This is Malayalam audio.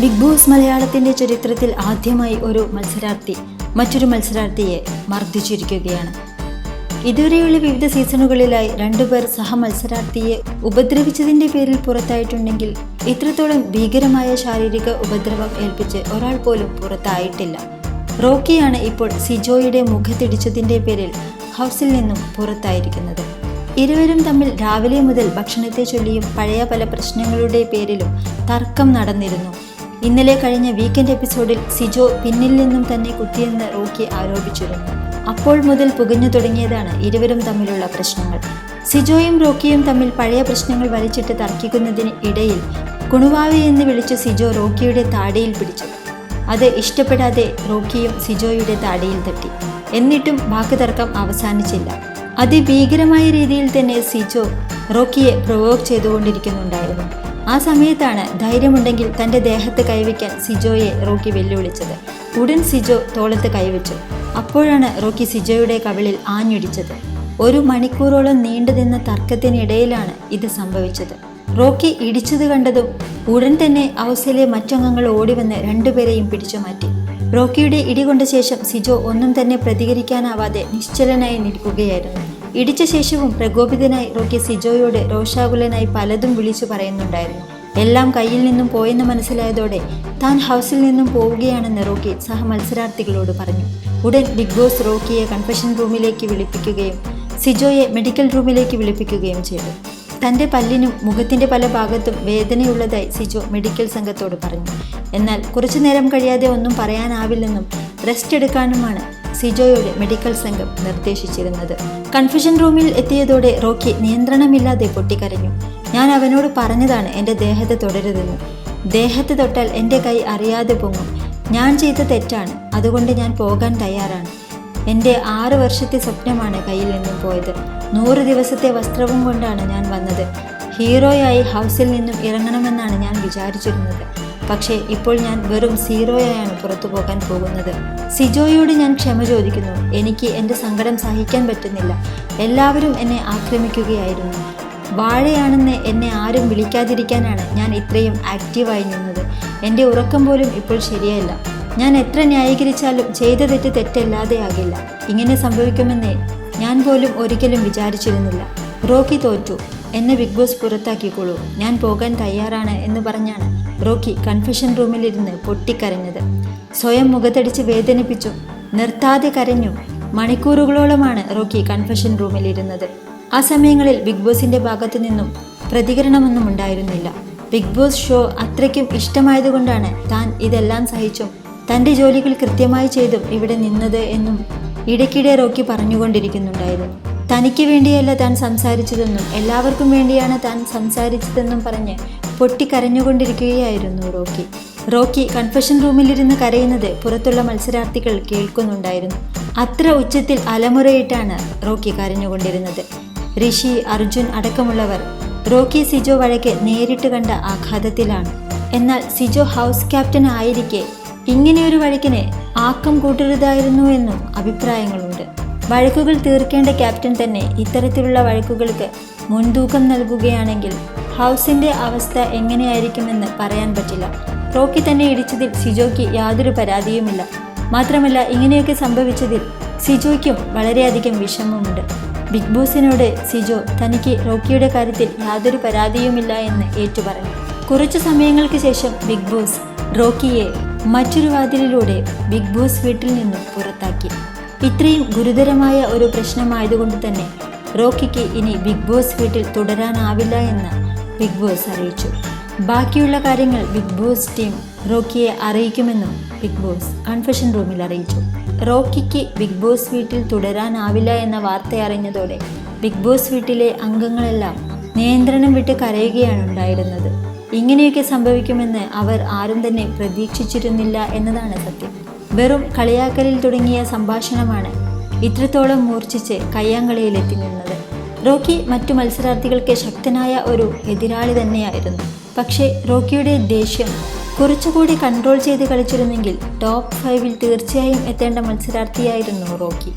ബിഗ് ബോസ് മലയാളത്തിന്റെ ചരിത്രത്തിൽ ആദ്യമായി ഒരു മത്സരാർത്ഥി മറ്റൊരു മത്സരാർത്ഥിയെ മർദ്ദിച്ചിരിക്കുകയാണ്. ഇതുവരെയുള്ള വിവിധ സീസണുകളിലായി രണ്ടുപേർ സഹ മത്സരാർത്ഥിയെ ഉപദ്രവിച്ചതിന്റെ പേരിൽ പുറത്തായിട്ടുണ്ടെങ്കിൽ ഇത്രത്തോളം ഭീകരമായ ശാരീരിക ഉപദ്രവം ഏൽപ്പിച്ച് ഒരാൾ പോലും പുറത്തായിട്ടില്ല. റോക്കിയാണ് ഇപ്പോൾ സിജോയുടെ മുഖത്തിടിച്ചതിന്റെ പേരിൽ ഹൗസിൽ നിന്നും പുറത്തായിരിക്കുന്നത്. ഇരുവരും തമ്മിൽ രാവിലെ മുതൽ ഭക്ഷണത്തെ ചൊല്ലിയും പഴയ പല പ്രശ്നങ്ങളുടെ പേരിലും തർക്കം നടന്നിരുന്നു. ഇന്നലെ കഴിഞ്ഞ വീക്കെൻഡ് എപ്പിസോഡിൽ സിജോ പിന്നിൽ നിന്നും തന്നെ കുത്തിയെന്ന് റോക്കി ആരോപിച്ചിരുന്നു. അപ്പോൾ മുതൽ പുകഞ്ഞു തുടങ്ങിയതാണ് ഇരുവരും തമ്മിലുള്ള പ്രശ്നങ്ങൾ. സിജോയും റോക്കിയും തമ്മിൽ പഴയ പ്രശ്നങ്ങൾ വലിച്ചിട്ട് തർക്കിക്കുന്നതിന് ഇടയിൽ കുണുവാവി എന്ന് വിളിച്ച് സിജോ റോക്കിയുടെ താടിയിൽ പിടിച്ചു. അത് ഇഷ്ടപ്പെടാതെ റോക്കിയും സിജോയുടെ താടിയിൽ തട്ടി. എന്നിട്ടും വാക്കുതർക്കം അവസാനിച്ചില്ല. അതിഭീകരമായ രീതിയിൽ തന്നെ സിജോ റോക്കിയെ പ്രൊവോക്ക് ചെയ്തുകൊണ്ടിരിക്കുന്നുണ്ടായിരുന്നു. ആ സമയത്താണ് ധൈര്യമുണ്ടെങ്കിൽ തന്റെ ദേഹത്ത് കൈവയ്ക്കാൻ സിജോയെ റോക്കി വെല്ലുവിളിച്ചത്. ഉടൻ സിജോ തോളത്ത് കൈവച്ചു. അപ്പോഴാണ് റോക്കി സിജോയുടെ കവിളിൽ ആഞ്ഞിടിച്ചത്. ഒരു മണിക്കൂറോളം നീണ്ടുനിന്ന തർക്കത്തിനിടയിലാണ് ഇത് സംഭവിച്ചത്. റോക്കി ഇടിച്ചത് കണ്ടതും ഉടൻ തന്നെ ഹൗസിലെ മറ്റംഗങ്ങൾ ഓടിവന്ന് രണ്ടുപേരെയും പിടിച്ചു മാറ്റി. റോക്കിയുടെ ഇടികൊണ്ട ശേഷം സിജോ ഒന്നും തന്നെ പ്രതികരിക്കാനാവാതെ നിശ്ചലനായി നിൽക്കുകയായിരുന്നു. ഇടിച്ച ശേഷവും പ്രകോപിതനായി റോക്കി സിജോയോട് രോഷാകുലനായി പലതും വിളിച്ചു പറയുന്നുണ്ടായിരുന്നു. എല്ലാം കയ്യിൽ നിന്നും പോയെന്ന് മനസ്സിലായതോടെ താൻ ഹൗസിൽ നിന്നും പോവുകയാണെന്ന് റോക്കി സഹമത്സരാർത്ഥികളോട് പറഞ്ഞു. ഉടൻ ബിഗ് ബോസ് റോക്കിയെ കൺഫെഷൻ റൂമിലേക്ക് വിളിപ്പിക്കുകയും സിജോയെ മെഡിക്കൽ റൂമിലേക്ക് വിളിപ്പിക്കുകയും ചെയ്തു. തന്റെ പല്ലിനും മുഖത്തിന്റെ പല ഭാഗത്തും വേദനയുള്ളതായി സിജോ മെഡിക്കൽ സംഘത്തോട് പറഞ്ഞു. എന്നാൽ കുറച്ചു നേരം കഴിയാതെ ഒന്നും പറയാനാവില്ലെന്നും റെസ്റ്റ് എടുക്കാനുമാണ് സിജോയോട് മെഡിക്കൽ സംഘം നിർദ്ദേശിച്ചിരുന്നത്. കൺഫ്യൂഷൻ റൂമിൽ എത്തിയതോടെ റോക്കി നിയന്ത്രണമില്ലാതെ പൊട്ടിക്കരഞ്ഞു. ഞാൻ അവനോട് പറഞ്ഞതാണ് എന്റെ ദേഹത്തെ തുടരുതെന്ന്. ദേഹത്ത് തൊട്ടാൽ എന്റെ കൈ അറിയാതെ പൊങ്ങും. ഞാൻ ചെയ്ത തെറ്റാണ്. അതുകൊണ്ട് ഞാൻ പോകാൻ തയ്യാറാണ്. എന്റെ ആറ് വർഷത്തെ സ്വപ്നമാണ് കയ്യിൽ നിന്നും പോയത്. നൂറ് ദിവസത്തെ വസ്ത്രവും കൊണ്ടാണ് ഞാൻ വന്നത്. ഹീറോയായി ഹൗസിൽ നിന്നും ഇറങ്ങണമെന്നാണ് ഞാൻ വിചാരിച്ചിരുന്നത്. പക്ഷേ ഇപ്പോൾ ഞാൻ വെറും സീറോയായാണ് പുറത്തു പോകാൻ പോകുന്നത്. സിജോയോട് ഞാൻ ക്ഷമ ചോദിക്കുന്നു. എനിക്ക് എന്റെ സങ്കടം സഹിക്കാൻ പറ്റുന്നില്ല. എല്ലാവരും എന്നെ ആക്രമിക്കുകയായിരുന്നു. വാഴയാണെന്ന് എന്നെ ആരും വിളിക്കാതിരിക്കാനാണ് ഞാൻ ഇത്രയും ആക്റ്റീവായി നിന്നത്. എന്റെ ഉറക്കം പോലും ഇപ്പോൾ ശരിയല്ല. ഞാൻ എത്ര ന്യായീകരിച്ചാലും ചെയ്ത തെറ്റ് തെറ്റല്ലാതെയാകില്ല ഇങ്ങനെ സംഭവിക്കുമെന്ന് ഞാൻ പോലും ഒരിക്കലും വിചാരിച്ചിരുന്നില്ല. റോക്കി തോറ്റു. എന്നെ ബിഗ് ബോസ് പുറത്താക്കിക്കോളൂ ഞാൻ പോകാൻ തയ്യാറാണ് എന്ന് പറഞ്ഞാണ് റോക്കി കൺഫെഷൻ റൂമിലിരുന്ന് പൊട്ടിക്കരഞ്ഞത്. സ്വയം മുഖത്തടിച്ച് വേദനിപ്പിച്ചു. നിർത്താതെ കരഞ്ഞു. മണിക്കൂറുകളോളമാണ് റോക്കി കൺഫെഷൻ റൂമിലിരുന്നത്. ആ സമയങ്ങളിൽ ബിഗ് ബോസിന്റെ ഭാഗത്തു നിന്നും പ്രതികരണമൊന്നും ഉണ്ടായിരുന്നില്ല. ബിഗ് ബോസ് ഷോ അത്രയ്ക്കും ഇഷ്ടമായതുകൊണ്ടാണ് താൻ ഇതെല്ലാം സഹിച്ചും. തന്റെ ജോലികൾ കൃത്യമായി ചെയ്തും ഇവിടെ നിന്നത് എന്നും ഇടയ്ക്കിടെ റോക്കി പറഞ്ഞുകൊണ്ടിരിക്കുന്നുണ്ടായിരുന്നു. തനിക്ക് വേണ്ടിയല്ല താൻ സംസാരിച്ചതെന്നും എല്ലാവർക്കും വേണ്ടിയാണ് താൻ സംസാരിച്ചതെന്നും പറഞ്ഞ് പൊട്ടിക്കരഞ്ഞുകൊണ്ടിരിക്കുകയായിരുന്നു റോക്കി. റോക്കി കൺഫെഷൻ റൂമിലിരുന്ന് കരയുന്നത് പുറത്തുള്ള മത്സരാർത്ഥികൾ കേൾക്കുന്നുണ്ടായിരുന്നു. അത്ര ഉച്ചത്തിൽ അലമുറയിട്ടാണ് റോക്കി കരഞ്ഞുകൊണ്ടിരുന്നത്. ഋഷി അർജുൻ അടക്കമുള്ളവർ റോക്കി സിജോ വഴക്ക് നേരിട്ട് കണ്ട ആഘാതത്തിലാണ്. എന്നാൽ സിജോ ഹൗസ് ക്യാപ്റ്റൻ ആയിരിക്കെ ഇങ്ങനെയൊരു വഴക്കിന് ആക്കം കൂട്ടരുതായിരുന്നു എന്നും അഭിപ്രായങ്ങളുണ്ട്. വഴക്കുകൾ തീർക്കേണ്ട ക്യാപ്റ്റൻ തന്നെ ഇത്തരത്തിലുള്ള വഴക്കുകൾക്ക് മുൻതൂക്കം നൽകുകയാണെങ്കിൽ ഹൗസിന്റെ അവസ്ഥ എങ്ങനെയായിരിക്കുമെന്ന് പറയാൻ പറ്റില്ല. റോക്കി തന്നെ ഇടിച്ചതിൽ സിജോയ്ക്ക് യാതൊരു പരാതിയുമില്ല. മാത്രമല്ല ഇങ്ങനെയൊക്കെ സംഭവിച്ചതിൽ സിജോയ്ക്കും വളരെയധികം വിഷമമുണ്ട്. ബിഗ് ബോസിനോട് സിജോ തനിക്ക് റോക്കിയുടെ കാര്യത്തിൽ യാതൊരു പരാതിയുമില്ല എന്ന് ഏറ്റുപറഞ്ഞു. കുറച്ചു സമയങ്ങൾക്ക് ശേഷം ബിഗ് ബോസ് റോക്കിയെ മറ്റൊരു വാതിലിലൂടെ ബിഗ് ബോസ് വീട്ടിൽ നിന്നും പുറത്താക്കി. ഇത്രയും ഗുരുതരമായ ഒരു പ്രശ്നമായതുകൊണ്ട് തന്നെ റോക്കിക്ക് ഇനി ബിഗ് ബോസ് വീട്ടിൽ തുടരാനാവില്ല എന്ന് ബിഗ് ബോസ് അറിയിച്ചു. ബാക്കിയുള്ള കാര്യങ്ങൾ ബിഗ് ബോസ് ടീം റോക്കിയെ അറിയിക്കുമെന്നും ബിഗ് ബോസ് കൺഫെഷൻ റൂമിൽ അറിയിച്ചു. റോക്കിക്ക് ബിഗ് ബോസ് വീട്ടിൽ തുടരാനാവില്ല എന്ന വാർത്ത അറിഞ്ഞതോടെ ബിഗ് ബോസ് വീട്ടിലെ അംഗങ്ങളെല്ലാം നിയന്ത്രണം വിട്ട് കരയുകയാണ് ഉണ്ടായിരുന്നത്. ഇങ്ങനെയൊക്കെ സംഭവിക്കുമെന്ന് അവർ ആരും തന്നെ പ്രതീക്ഷിച്ചിരുന്നില്ല എന്നതാണ് സത്യം. വെറും കളിയാക്കലിൽ തുടങ്ങിയ സംഭാഷണമാണ് ഇത്രത്തോളം മൂർച്ഛിച്ച് കയ്യാങ്കളിയിലെത്തി നിന്നത്. റോക്കി മറ്റു മത്സരാർത്ഥികൾക്ക് ശക്തനായ ഒരു എതിരാളി തന്നെയായിരുന്നു. പക്ഷേ റോക്കിയുടെ ദേഷ്യം കുറച്ചുകൂടി കൺട്രോൾ ചെയ്ത് കളിച്ചിരുന്നെങ്കിൽ ടോപ്പ് ഫൈവിൽ തീർച്ചയായും എത്തേണ്ട മത്സരാർത്ഥിയായിരുന്നു റോക്കി.